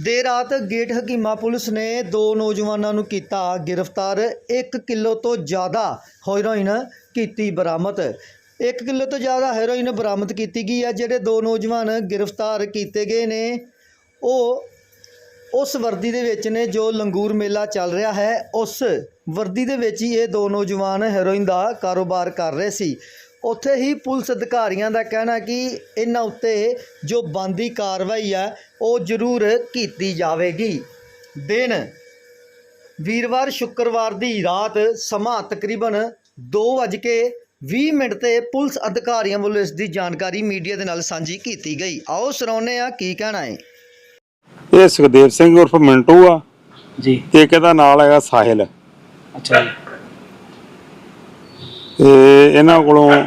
ਦੇਰ ਰਾਤ ਗੇਟ ਹਕੀਮਾ ਪੁਲਿਸ ਨੇ ਦੋ ਨੌਜਵਾਨਾਂ ਨੂੰ ਕੀਤਾ ਗ੍ਰਿਫਤਾਰ। 1 ਕਿਲੋ ਤੋਂ ਜ਼ਿਆਦਾ ਹੈਰੋਇਨ ਕੀਤੀ ਬਰਾਮਦ। 1 ਕਿਲੋ ਤੋਂ ਜ਼ਿਆਦਾ ਹੈਰੋਇਨ ਬਰਾਮਦ ਕੀਤੀ ਗਈ ਹੈ, ਜਿਹੜੇ ਦੋ ਨੌਜਵਾਨ ਗ੍ਰਿਫਤਾਰ ਕੀਤੇ ਗਏ ਨੇ। ਉਹ ਉਸ ਵਰਦੀ ਦੇ ਵਿੱਚ ਨੇ ਜੋ ਲੰਗੂਰ ਮੇਲਾ ਚੱਲ ਰਿਹਾ ਹੈ, ਉਸ ਵਰਦੀ ਦੇ ਵਿੱਚ ਹੀ ਇਹ ਦੋ ਨੌਜਵਾਨ ਹੈਰੋਇਨ ਦਾ ਕਾਰੋਬਾਰ ਕਰ ਰਹੇ ਸੀ। ਉੱਥੇ ਹੀ ਪੁਲਿਸ ਅਧਿਕਾਰੀਆਂ ਦਾ ਕਹਿਣਾ ਕਿ ਇਹਨਾਂ ਉੱਤੇ ਜੋ ਬੰਦੀ ਕਾਰਵਾਈ ਹੈ ਉਹ ਜ਼ਰੂਰ ਕੀਤੀ ਜਾਵੇਗੀ। ਦਿਨ ਵੀਰਵਾਰ ਸ਼ੁੱਕਰਵਾਰ ਦੀ ਰਾਤ ਸਮਾਂ ਤਕਰੀਬਨ 2:20 ਮਿੰਟ ਤੇ ਪੁਲਿਸ ਅਧਿਕਾਰੀਆਂ ਵੱਲੋਂ ਇਸ ਦੀ ਜਾਣਕਾਰੀ ਮੀਡੀਆ ਦੇ ਨਾਲ ਸਾਂਝੀ ਕੀਤੀ ਗਈ। ਆਓ ਸੁਣਾਉਂਦੇ ਆ ਕੀ ਕਹਿਣਾ ਹੈ। ਇਹ ਸੁਖਦੇਵ ਸਿੰਘ ਉਰਫ ਮਿੰਟੂ ਆ। ਜੀ। ਇੱਕ ਇਹਦਾ ਨਾਲ ਹੈਗਾ? ਸਾਹਿਲ। ਅੱਛਾ ਜੀ। ਤੇ ਇਹਨਾਂ ਕੋਲੋਂ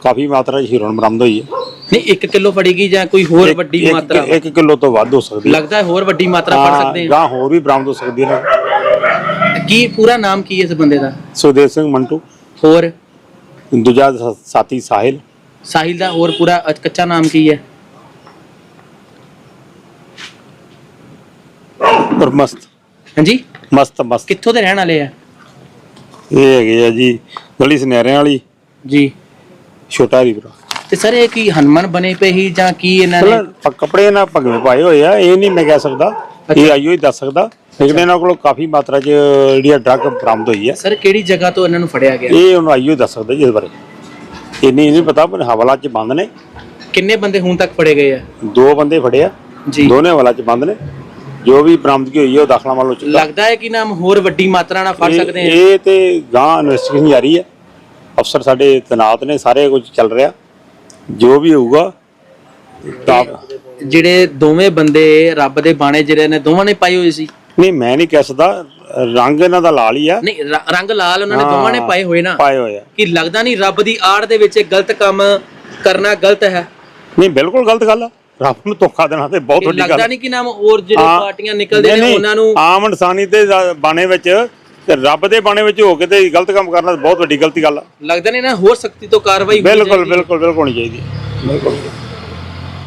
ਕਾਫੀ ਮਾਤਰਾ 'ਚ ਹੀਰੋਇਨ ਬਰਾਮਦ ਹੋਈ ਹੈ। ਨਹੀਂ 1 ਕਿਲੋ ਫੜੀ ਗਈ ਜਾਂ ਕੋਈ ਹੋਰ ਵੱਡੀ ਮਾਤਰਾ? ਇੱਕ ਕਿਲੋ ਤੋਂ ਵੱਧ ਹੋ ਸਕਦੀ ਹੈ। ਲੱਗਦਾ ਹੈ ਹੋਰ ਵੱਡੀ ਮਾਤਰਾ ਫੜ ਸਕਦੇ ਹਾਂ। ਗਾਂ ਹੋਰ ਵੀ ਬਰਾਮਦ ਹੋ ਸਕਦੀ ਹੈ। ਕੀ ਪੂਰਾ ਨਾਮ ਕੀ ਹੈ ਇਸ ਬੰਦੇ ਦਾ? ਸੁਖਦੇਵ ਸਿੰਘ ਮੰਟੂ। ਹੋਰ? ਦੂਜਾ ਸਾ- ਸਾਥੀ ਸਾਹਿਲ। ਸਾਹਿਲ ਦਾ ਹੋਰ ਪੂਰਾ ਅ- ਕੱਚਾ ਨਾਮ ਕੀ ਹੈ? ਔਰ ਮਸਤ। ਹਾਂਜੀ? ਮਸਤ ਮਸਤ। ਕਿੱਥੋਂ ਦੇ ਰਹਿਣ ਵਾਲੇ ਆ? ਇਹ ਹੈਗੇ ਆ ਜੀ ਗਲੀ ਸਨੇਰਿਆਂ ਵਾਲੀ। ਜੀ। ਛੋਟਾ ਰੀਵਰਾ ਤੇ ਸਰ ਇਹ ਕੀ ਹਨੂੰਮਾਨ ਬਣੇ ਪਏ ਹੀ ਜਾਂ ਕੀ ਇਹਨਾਂ ਨੇ? ਪਹਿਲਾਂ ਕੱਪੜੇ ਨਾ ਭਗਵੇਂ ਪਾਏ ਹੋਏ ਆ ਇਹ ਨਹੀਂ ਮੈਂ ਕਹਿ ਸਕਦਾ। ਇਹ ਆਈਓ ਹੀ ਦੱਸ ਸਕਦਾ। ਲੇਕਿਨ ਇਹਨਾਂ ਕੋਲੋਂ ਕਾਫੀ ਮਾਤਰਾ 'ਚ ਜਿਹੜੀ ਡਰੱਗ ਬਰਾਮਦ ਹੋਈ ਹੈ ਸਰ ਕਿਹੜੀ ਜਗ੍ਹਾ ਤੋਂ ਇਹਨਾਂ ਨੂੰ ਫੜਿਆ ਗਿਆ? ਇਹ ਉਹਨੂੰ ਆਈਓ ਹੀ ਦੱਸ ਸਕਦਾ ਜੀ ਇਸ ਬਾਰੇ। ਇੰਨੀ ਨਹੀਂ ਪਤਾ ਪਰ ਹਵਾਲਾ 'ਚ ਬੰਦ ਨੇ। ਕਿੰਨੇ ਬੰਦੇ ਹੁਣ ਤੱਕ ਫੜੇ ਗਏ ਆ? ਦੋ ਬੰਦੇ ਫੜੇ ਆ। ਜੀ। ਦੋਨੇ ਹਵਾਲਾ 'ਚ ਬੰਦ ਨੇ। ਜੋ ਵੀ ਬਰਾਮਦਗੀ ਹੋਈ ਹੈ ਉਹ ਦਾਖਲਾ ਵੱਲੋਂ ਚੱਲ ਲੱਗਦਾ ਹੈ ਕਿ ਨਾਮ ਹੋਰ ਵੱਡੀ ਮਾਤਰਾ ਨਾਲ ਫੜ ਸਕਦੇ ਆ ਇਹ ਤੇ ਗਾਂ ਇਨਵੈਸਟੀਗੇਸ਼ਨ ਜਾਰੀ ਹੈ। ਅਫਸਰ ਸਾਡੇ ਤਨਾਤ ਨੇ ਸਾਰੇ ਕੁਝ ਚੱਲ ਰਿਹਾ। ਜੋ ਵੀ ਹੋਊਗਾ ਤਾਂ ਜਿਹੜੇ ਦੋਵੇਂ ਬੰਦੇ ਰੱਬ ਦੇ ਬਾਣੇ ਜਿਹੜੇ ਨੇ ਦੋਵਾਂ ਨੇ ਪਾਏ ਹੋਏ ਸੀ? ਨਹੀਂ ਮੈਂ ਨਹੀਂ ਕਹਿ ਸਕਦਾ। ਰੰਗ ਇਹਨਾਂ ਦਾ ਲਾਲ ਹੀ ਆ। ਨਹੀਂ ਰ- ਰੰਗ ਲਾਲ ਉਹਨਾਂ ਨੇ ਦੋਵਾਂ ਨੇ ਪਾਏ ਹੋਏ ਨਾ? ਪਾਏ ਹੋਏ ਆ। ਕਿ ਲੱਗਦਾ ਨਹੀਂ ਰੱਬ ਦੀ ਆੜ ਦੇ ਵਿੱਚ ਇਹ ਗਲਤ ਕੰਮ ਕਰਨਾ ਗਲਤ ਹੈ? ਨਹੀਂ ਬਿਲਕੁਲ ਗਲਤ ਗੱਲ ਆ। ਰੱਬ ਨੂੰ ਧੋਖਾ ਦੇਣਾ ਤੇ ਬਹੁਤ ਵੱਡੀ ਗੱਲ ਲੱਗਦਾ। ਨਹੀਂ ਕਿ ਨਾਮ ਹੋਰ ਜਿਹੜੇ ਹਾਂ, ਪਾਰਟੀਆਂ ਨਿਕਲਦੇ ਨਹੀਂ, ਨੇ ਨਹੀਂ, ਉਹਨਾਂ ਨੂੰ ਆਮ ਇਨਸਾਨੀ ਦੇ ਜ਼- ਬਾਣੇ ਵਿੱਚ ਤੇ ਰੱਬ ਦੇ ਬਾਣੇ ਵਿੱਚ ਹੋ ਕੇ ਤੇ ਗਲਤ ਕੰਮ ਕਰਨਾ ਬਹੁਤ ਵੱਡੀ ਗਲਤੀ ਗੱਲ ਆ ਲੱਗਦਾ ਨਹੀਂ ਨਾ ਹੋਰ ਸਖਤੀ ਤੋਂ ਕਾਰਵਾਈ ਹੋਣੀ ਬਿਲਕੁਲ ਚਾਹੀਦੀ ਹੈ। ਬਿਲਕੁਲ ਬਿਲਕੁਲ ਹੋਣੀ ਚਾਹੀਦੀ ਹੈ। ਬਿਲਕੁਲ